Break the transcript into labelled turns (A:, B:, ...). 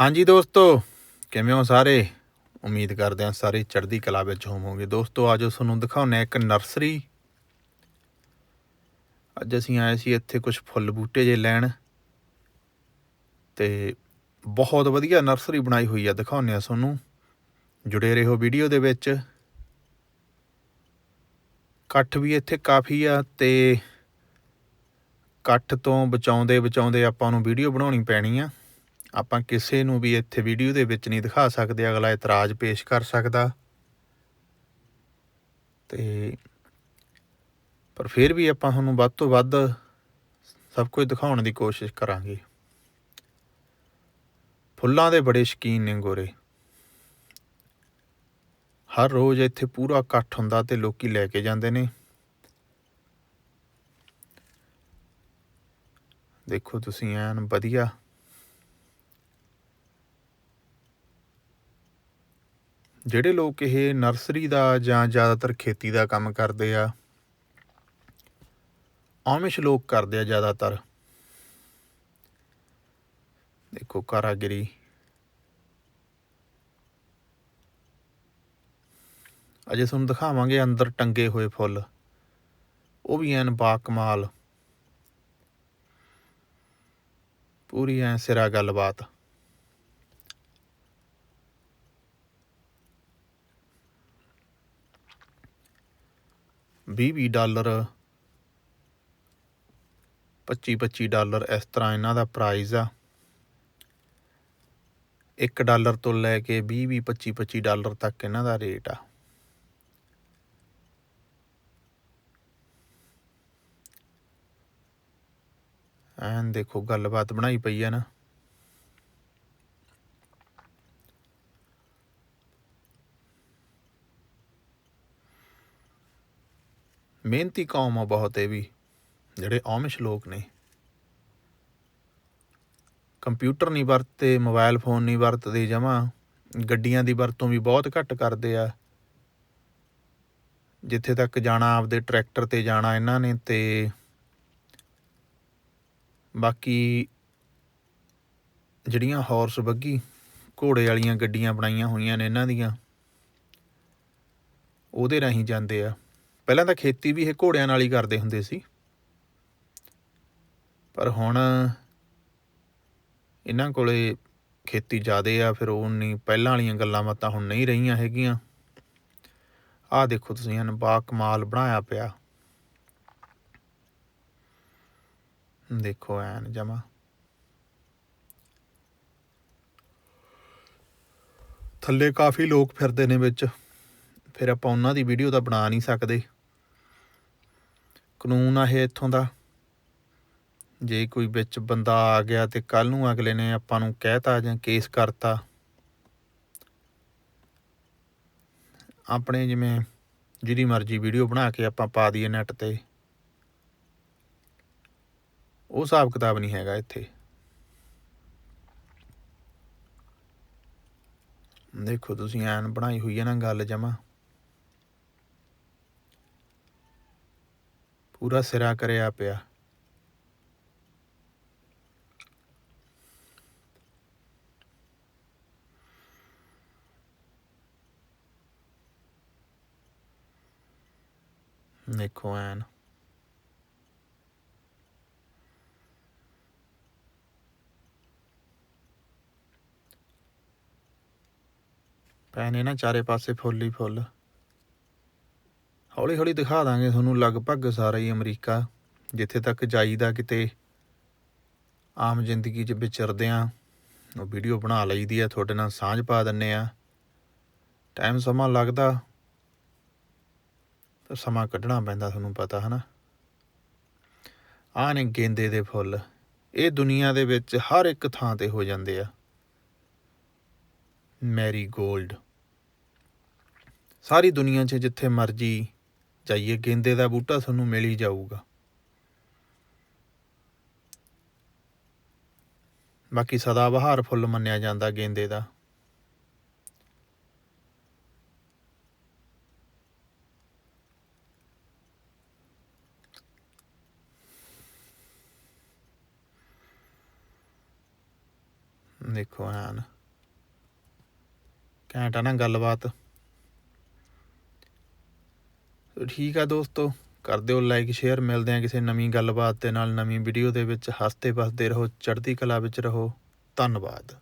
A: ਹਾਂਜੀ ਦੋਸਤੋ, ਕਿਵੇਂ ਹੋ ਸਾਰੇ? ਉਮੀਦ ਕਰਦੇ ਹਾਂ ਸਾਰੇ ਚੜ੍ਹਦੀ ਕਲਾ ਵਿੱਚ ਹੋਵੋਗੇ। ਦੋਸਤੋ ਆਜੋ ਤੁਹਾਨੂੰ ਦਿਖਾਉਂਦੇ ਇੱਕ ਨਰਸਰੀ। ਅੱਜ ਅਸੀਂ ਆਏ ਸੀ ਇੱਥੇ ਕੁਝ ਫੁੱਲ ਬੂਟੇ ਜੇ ਲੈਣ। ਤੇ ਬਹੁਤ ਵਧੀਆ ਨਰਸਰੀ ਬਣਾਈ ਹੋਈ ਆ, ਦਿਖਾਉਂਦੇ ਆ ਤੁਹਾਨੂੰ। ਜੁੜੇ ਰਹੋ ਵੀਡੀਓ ਦੇ ਵਿੱਚ। ਇਕੱਠ ਵੀ ਇੱਥੇ ਕਾਫੀ ਆ ਤੇ ਇਕੱਠ ਤੋਂ ਬਚਾਉਂਦੇ ਬਚਾਉਂਦੇ ਆਪਾਂ ਨੂੰ ਵੀਡੀਓ ਬਣਾਉਣੀ ਪੈਣੀ ਆ। ਆਪਾਂ ਕਿਸੇ ਨੂੰ ਵੀ ਇੱਥੇ ਵੀਡੀਓ ਦੇ ਵਿੱਚ ਨਹੀਂ ਦਿਖਾ ਸਕਦੇ, ਅਗਲਾ ਇਤਰਾਜ਼ ਪੇਸ਼ ਕਰ ਸਕਦਾ। ਤੇ ਪਰ ਫਿਰ ਵੀ ਆਪਾਂ ਤੁਹਾਨੂੰ ਵੱਧ ਤੋਂ ਵੱਧ ਸਭ ਕੁਝ ਦਿਖਾਉਣ ਦੀ ਕੋਸ਼ਿਸ਼ ਕਰਾਂਗੇ। ਫੁੱਲਾਂ ਦੇ ਬੜੇ ਸ਼ਕੀਨ ਨੇ ਗੋਰੇ। ਹਰ ਰੋਜ਼ ਇੱਥੇ ਪੂਰਾ ਇਕੱਠ ਹੁੰਦਾ ਤੇ ਲੋਕੀ ਲੈ ਕੇ ਜਾਂਦੇ ਨੇ। ਦੇਖੋ ਤੁਸੀਂ ਐਨ ਵਧੀਆ ਜਿਹੜੇ ਲੋਕ ਇਹ ਨਰਸਰੀ ਦਾ ਜਾਂ ਜ਼ਿਆਦਾਤਰ ਖੇਤੀ ਦਾ ਕੰਮ ਕਰਦੇ ਆ, ਆਮਿਸ਼ ਲੋਕ ਕਰਦੇ ਆ ਜ਼ਿਆਦਾਤਰ। ਦੇਖੋ, ਕਾਰਾਗਰੀ। ਅਜੇ ਤੁਹਾਨੂੰ ਦਿਖਾਵਾਂਗੇ ਅੰਦਰ ਟੰਗੇ ਹੋਏ ਫੁੱਲ। ਉਹ ਵੀ ਐਨ ਬਾ ਕਮਾਲ ਪੂਰੀ ਐ ਸਿਰਾ ਗੱਲਬਾਤ। ਵੀਹ ਵੀਹ ਡਾਲਰ 25 25 ਡਾਲਰ ਇਸ ਤਰ੍ਹਾਂ ਇਹਨਾਂ ਦਾ ਪ੍ਰਾਈਸ ਆ। 1 ਡਾਲਰ ਤੋਂ ਲੈ ਕੇ 20 20 25 25 ਡਾਲਰ ਤੱਕ ਇਹਨਾਂ ਦਾ ਰੇਟ ਆ। ਐਨ ਦੇਖੋ ਗੱਲਬਾਤ ਬਣਾਈ ਪਈ ਆ ਨਾ। ਮਿਹਨਤੀ ਕੌਮ ਆ ਬਹੁਤ ਇਹ ਵੀ, ਜਿਹੜੇ ਆਮਿਸ਼ ਲੋਕ ਨੇ। ਕੰਪਿਊਟਰ ਨਹੀਂ ਵਰਤਦੇ ਮੋਬਾਈਲ ਫੋਨ ਨਹੀਂ ਵਰਤਦੇ, ਜਮਾ ਗੱਡੀਆਂ ਦੀ ਵਰਤੋਂ ਵੀ ਬਹੁਤ ਘੱਟ ਕਰਦੇ ਆ। ਜਿੱਥੇ ਤੱਕ ਜਾਣਾ ਆਪਦੇ ਟਰੈਕਟਰ ਤੇ ਜਾਣਾ ਇਹਨਾਂ ਨੇ ਤੇ ਬਾਕੀ ਜਿਹੜੀਆਂ ਹਾਰਸ ਬੱਗੀ, ਘੋੜੇ ਵਾਲੀਆਂ ਗੱਡੀਆਂ ਬਣਾਈਆਂ ਹੋਈਆਂ ਨੇ ਇਹਨਾਂ ਦੀਆਂ, ਉਹਦੇ ਰਾਹੀਂ ਜਾਂਦੇ ਆ। ਪਹਿਲਾਂ ਤਾਂ ਖੇਤੀ ਵੀ ਇਹ ਘੋੜਿਆਂ ਨਾਲ ਹੀ ਕਰਦੇ ਹੁੰਦੇ ਸੀ। ਪਰ ਹੁਣ ਇਹਨਾਂ ਕੋਲੇ ਖੇਤੀ ਜ਼ਿਆਦੇ ਆ, ਫਿਰ ਉਹ ਨਹੀਂ, ਪਹਿਲਾਂ ਵਾਲੀਆਂ ਗੱਲਾਂ ਬਾਤਾਂ ਹੁਣ ਨਹੀਂ ਰਹੀਆਂ ਹੈਗੀਆਂ। ਆਹ ਦੇਖੋ ਤੁਸੀਂ ਹਨ ਬਾ ਕਮਾਲ ਬਣਾਇਆ ਪਿਆ। ਦੇਖੋ ਐਨ ਜਮਾ। ਥੱਲੇ ਕਾਫੀ ਲੋਕ ਫਿਰਦੇ ਨੇ ਵਿੱਚ, ਫਿਰ ਆਪਾਂ ਉਹਨਾਂ ਦੀ ਵੀਡੀਓ ਤਾਂ ਬਣਾ ਨਹੀਂ ਸਕਦੇ। ਕਾਨੂੰਨ ਆ ਇਹ ਇੱਥੋਂ ਦਾ। ਜੇ ਕੋਈ ਵਿੱਚ ਬੰਦਾ ਆ ਗਿਆ ਤੇ ਕੱਲ ਨੂੰ ਅਗਲੇ ਨੇ ਆਪਾਂ ਨੂੰ ਕਹਿਤਾ ਜਾਂ ਕੇਸ ਕਰਤਾ। ਆਪਣੇ ਜਿਵੇਂ ਜਿਹੜੀ ਮਰਜ਼ੀ ਵੀਡੀਓ ਬਣਾ ਕੇ ਆਪਾਂ ਪਾ ਦਈਏ ਨੈਟ ਤੇ। ਉਹ ਹਿਸਾਬ ਕਿਤਾਬ ਨਹੀਂ ਹੈਗਾ ਇੱਥੇ। ਦੇਖੋ ਤੁਸੀਂ ਐਨ ਬਣਾਈ ਹੋਈ ਹੈ ਨਾ ਗੱਲ ਜਮਾ। ਪੂਰਾ ਸਿਰਾ ਕਰਿਆ ਪਿਆ ਦੇਖੋ ਐਨ ਪੈ ਨੇ ਨਾ ਚਾਰੇ ਪਾਸੇ ਫੁੱਲ ਹੀ ਫੁੱਲ ਹੌਲੀ ਹੌਲੀ ਦਿਖਾ ਦਾਂਗੇ ਤੁਹਾਨੂੰ ਲਗਭਗ ਸਾਰਾ ਹੀ ਅਮਰੀਕਾ, ਜਿੱਥੇ ਤੱਕ ਜਾਈਦਾ ਕਿਤੇ ਆਮ ਜ਼ਿੰਦਗੀ 'ਚ ਵਿਚਰਦੇ ਆ। ਉਹ ਵੀਡੀਓ ਬਣਾ ਲਈਦੀ ਆ, ਤੁਹਾਡੇ ਨਾਲ ਸਾਂਝ ਪਾ ਦਿੰਨੇ ਆ। ਟਾਈਮ ਸਮਾਂ ਲੱਗਦਾ ਪਰ ਸਮਾਂ ਕੱਢਣਾ ਪੈਂਦਾ ਤੁਹਾਨੂੰ ਪਤਾ, ਹਨਾ? ਆਹ ਨੇ ਗੇਂਦੇ ਦੇ ਫੁੱਲ। ਇਹ ਦੁਨੀਆ ਦੇ ਵਿੱਚ ਹਰ ਇੱਕ ਥਾਂ ਤੇ ਹੋ ਜਾਂਦੇ ਆ। Mary gold. ਸਾਰੀ ਦੁਨੀਆ 'ਚ ਜਿੱਥੇ ਮਰਜ਼ੀ ਜਾਈਏ ਗੇਂਦੇ ਦਾ ਬੂਟਾ, ਤੁਹਾਨੂੰ ਮਿਲ ਹੀ ਜਾਊਗਾ। ਬਾਕੀ ਸਦਾਬਹਾਰ ਫੁੱਲ ਮੰਨਿਆ ਜਾਂਦਾ ਗੇਂਦੇ ਦਾ। ਦੇਖੋ ਐਨ। ਘੈਂਟ ਆ ਨਾ ਗੱਲਬਾਤ। ਠੀਕ ਆ ਦੋਸਤੋ ਕਰ ਦਿਓ ਲਾਈਕ ਸ਼ੇਅਰ ਮਿਲਦੇ ਆ ਕਿਸੇ ਨਵੀਂ ਗੱਲਬਾਤ ਦੇ ਨਾਲ, ਨਵੀਂ ਵੀਡੀਓ ਦੇ ਵਿੱਚ। ਹੱਸਦੇ ਵਸਦੇ ਰਹੋ, ਚੜ੍ਹਦੀ ਕਲਾ ਵਿੱਚ ਰਹੋ। ਧੰਨਵਾਦ।